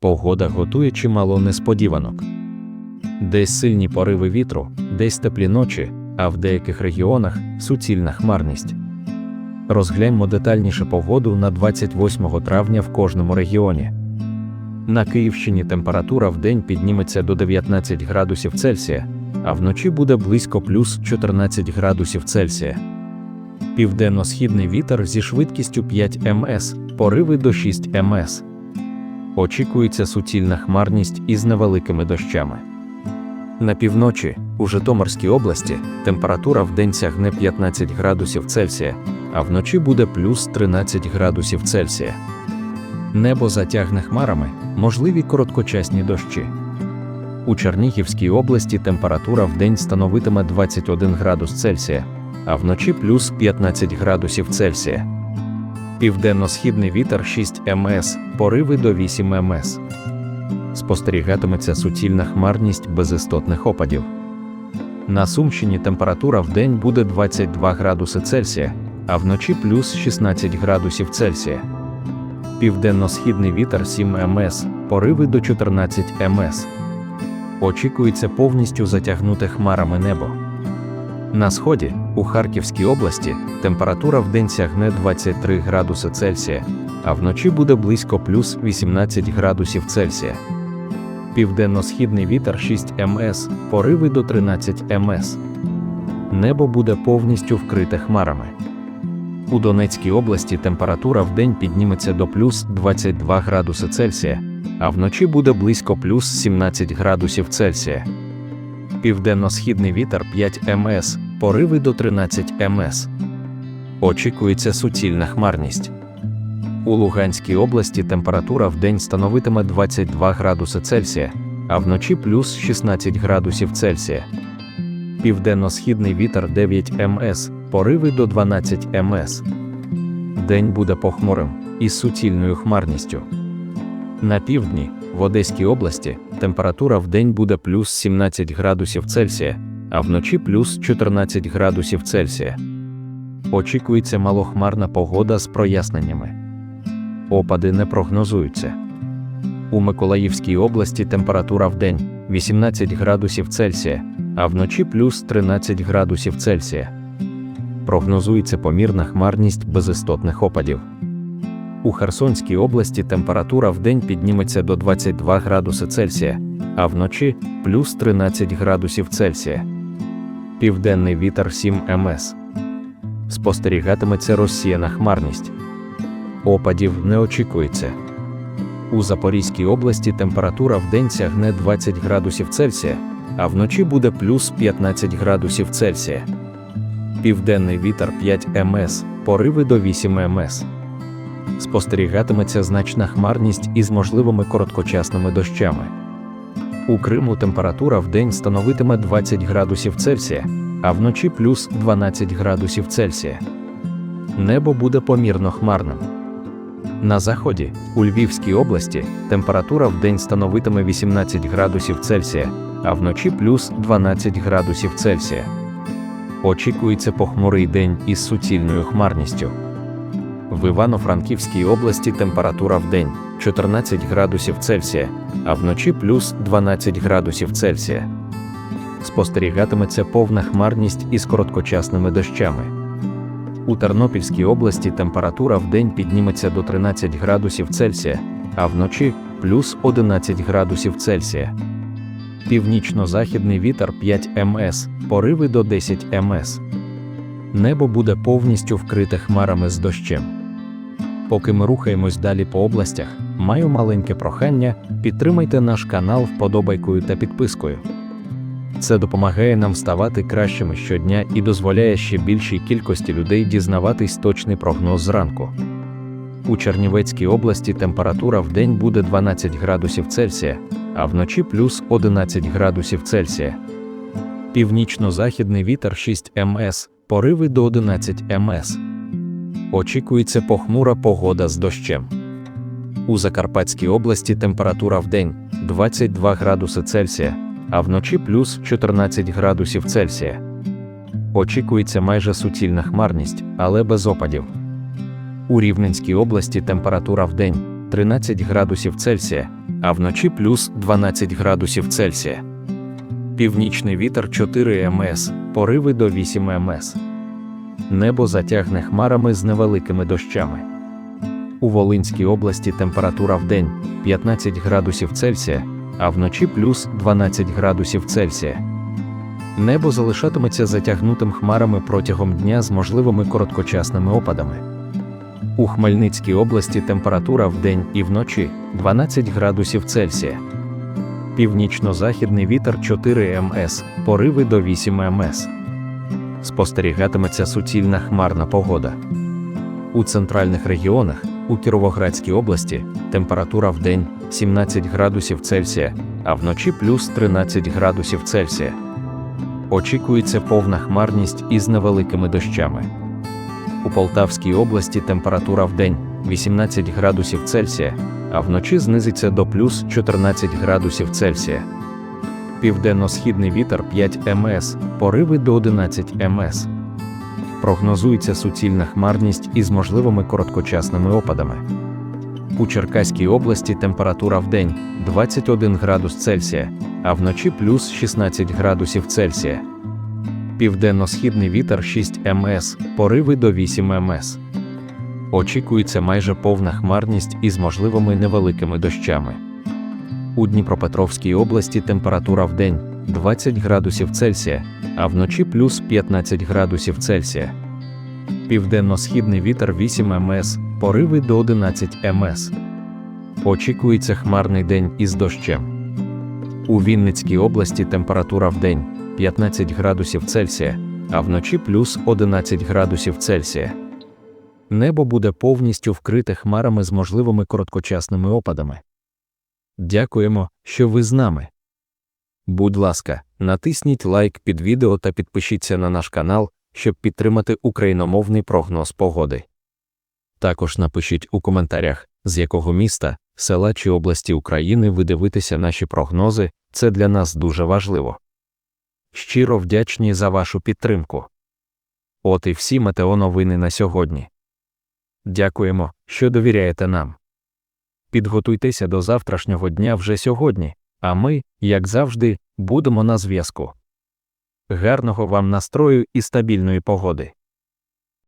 Погода готує чимало несподіванок. Десь сильні пориви вітру, десь теплі ночі, а в деяких регіонах суцільна хмарність. Розгляньмо детальніше погоду на 28 травня в кожному регіоні. На Київщині температура в день підніметься до 19 градусів Цельсія, а вночі буде близько плюс 14 градусів Цельсія. Південно-східний вітер зі швидкістю 5 МС, пориви до 6 МС. Очікується суцільна хмарність із невеликими дощами. На півночі, у Житомирській області, температура в день сягне 15 градусів Цельсія, а вночі буде плюс 13 градусів Цельсія. Небо затягне хмарами, можливі короткочасні дощі. У Чернігівській області температура в день становитиме 21 градус Цельсія, а вночі плюс 15 градусів Цельсія. Південно-східний вітер 6 МС, пориви до 8 МС. Спостерігатиметься суцільна хмарність без істотних опадів. На Сумщині температура в день буде 22 градуси Цельсія, а вночі плюс 16 градусів Цельсія. Південно-східний вітер 7 МС, пориви до 14 МС. Очікується повністю затягнути хмарами небо. На сході, у Харківській області, температура в день сягне 23 градуси Цельсія, а вночі буде близько плюс 18 градусів Цельсія. Південно-східний вітер 6 МС, пориви до 13 МС. Небо буде повністю вкрите хмарами. У Донецькій області температура в день підніметься до плюс 22 градуси Цельсія, а вночі буде близько плюс 17 градусів Цельсія. Південно-східний вітер 5 МС, пориви до 13 МС. Очікується суцільна хмарність. У Луганській області температура в день становитиме 22 градуси Цельсія, а вночі плюс 16 градусів Цельсія. Південно-східний вітер 9 МС, пориви до 12 МС. День буде похмурим із суцільною хмарністю. На півдні, в Одеській області, температура в день буде плюс 17 градусів Цельсія, а вночі плюс 14 градусів Цельсія. Очікується малохмарна погода з проясненнями. Опади не прогнозуються. У Миколаївській області температура в день 18 градусів Цельсія, а вночі плюс 13 градусів Цельсія. Прогнозується помірна хмарність без істотних опадів. У Херсонській області температура в день підніметься до 22 градуси Цельсія, а вночі плюс 13 градусів Цельсія. Південний вітер 7 МС. Спостерігатиметься розсіяна хмарність. Опадів не очікується. У Запорізькій області температура в день сягне 20 градусів Цельсія, а вночі буде плюс 15 градусів Цельсія. Південний вітер 5 МС, пориви до 8 МС. Спостерігатиметься значна хмарність із можливими короткочасними дощами. У Криму температура в день становитиме 20 градусів Цельсія, а вночі плюс 12 градусів Цельсія. Небо буде помірно хмарним. На заході, у Львівській області, температура в день становитиме 18 градусів Цельсія, а вночі плюс 12 градусів Цельсія. Очікується похмурий день із суцільною хмарністю. В Івано-Франківській області температура в день 14 градусів Цельсія, а вночі плюс 12 градусів Цельсія. Спостерігатиметься повна хмарність із короткочасними дощами. У Тернопільській області температура в день підніметься до 13 градусів Цельсія, а вночі плюс 11 градусів Цельсія. Північно-західний вітер 5 МС, пориви до 10 МС. Небо буде повністю вкрите хмарами з дощем. Поки ми рухаємось далі по областях, маю маленьке прохання, підтримайте наш канал вподобайкою та підпискою. Це допомагає нам ставати кращими щодня і дозволяє ще більшій кількості людей дізнаватись точний прогноз зранку. У Чернівецькій області температура в день буде 12 градусів Цельсія, а вночі плюс 11 градусів Цельсія. Північно-західний вітер 6 МС, пориви до 11 МС. Очікується похмура погода з дощем. У Закарпатській області температура в день 22 градуси Цельсія, а вночі плюс 14 градусів Цельсія. Очікується майже суцільна хмарність, але без опадів. У Рівненській області температура в день 13 градусів Цельсія, а вночі плюс 12 градусів Цельсія. Північний вітер 4 МС, пориви до 8 МС. Небо затягне хмарами з невеликими дощами. У Волинській області температура в день 15 градусів Цельсія, а вночі плюс 12 градусів Цельсія. Небо залишатиметься затягнутим хмарами протягом дня з можливими короткочасними опадами. У Хмельницькій області температура в день і вночі 12 градусів Цельсія. Північно-західний вітер 4 МС, пориви до 8 МС. Спостерігатиметься суцільна хмарна погода. У центральних регіонах, у Кіровоградській області, температура в день 17 градусів Цельсія, а вночі плюс 13 градусів Цельсія. Очікується повна хмарність із невеликими дощами. У Полтавській області температура в день 18 градусів Цельсія, а вночі знизиться до плюс 14 градусів Цельсія. Південно-східний вітер 5 МС, пориви до 11 МС. Прогнозується суцільна хмарність із можливими короткочасними опадами. У Черкаській області температура в день 21 градус Цельсія, а вночі плюс 16 градусів Цельсія. Південно-східний вітер 6 МС, пориви до 8 МС. Очікується майже повна хмарність із можливими невеликими дощами. У Дніпропетровській області температура в день 20 градусів Цельсія, а вночі плюс 15 градусів Цельсія. Південно-східний вітер 8 МС, пориви до 11 МС. Очікується хмарний день із дощем. У Вінницькій області температура в день 15 градусів Цельсія, а вночі плюс 11 градусів Цельсія. Небо буде повністю вкрите хмарами з можливими короткочасними опадами. Дякуємо, що ви з нами. Будь ласка, натисніть лайк під відео та підпишіться на наш канал, щоб підтримати україномовний прогноз погоди. Також напишіть у коментарях, з якого міста, села чи області України ви дивитеся наші прогнози, це для нас дуже важливо. Щиро вдячні за вашу підтримку. От і всі метеоновини на сьогодні. Дякуємо, що довіряєте нам. Підготуйтеся до завтрашнього дня вже сьогодні, а ми, як завжди, будемо на зв'язку. Гарного вам настрою і стабільної погоди.